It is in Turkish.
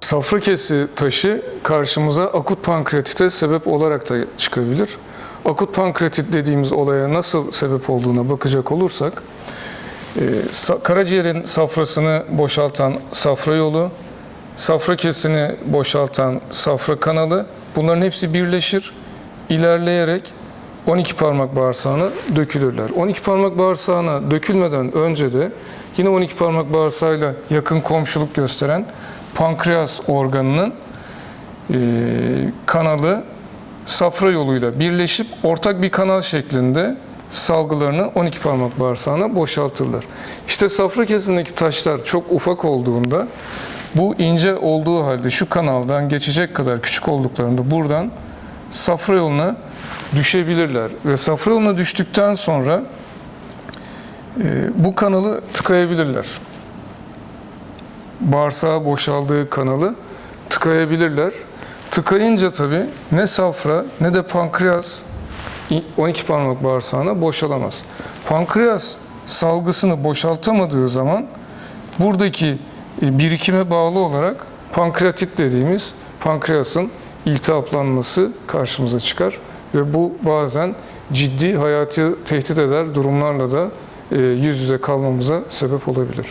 Safra kesi taşı karşımıza akut pankreatite sebep olarak da çıkabilir. Akut pankreatit dediğimiz olaya nasıl sebep olduğuna bakacak olursak, e, karaciğerin safrasını boşaltan safra yolu, safra kesini boşaltan safra kanalı, bunların hepsi birleşir, ilerleyerek 12 parmak bağırsağına dökülürler. 12 parmak bağırsağına dökülmeden önce de yine 12 parmak bağırsağıyla yakın komşuluk gösteren pankreas organının e, kanalı safra yoluyla birleşip ortak bir kanal şeklinde salgılarını 12 parmak bağırsağına boşaltırlar. İşte safra kesindeki taşlar çok ufak olduğunda bu ince olduğu halde şu kanaldan geçecek kadar küçük olduklarında buradan safra yoluna düşebilirler ve safra yoluna düştükten sonra e, bu kanalı tıkayabilirler. Bağırsağa boşaldığı kanalı tıkayabilirler. Tıkayınca tabii ne safra ne de pankreas 12 parmak bağırsağına boşalamaz. Pankreas salgısını boşaltamadığı zaman buradaki e, birikime bağlı olarak pankreatit dediğimiz pankreasın iltihaplanması karşımıza çıkar ve bu bazen ciddi hayatı tehdit eder durumlarla da e, yüz yüze kalmamıza sebep olabilir.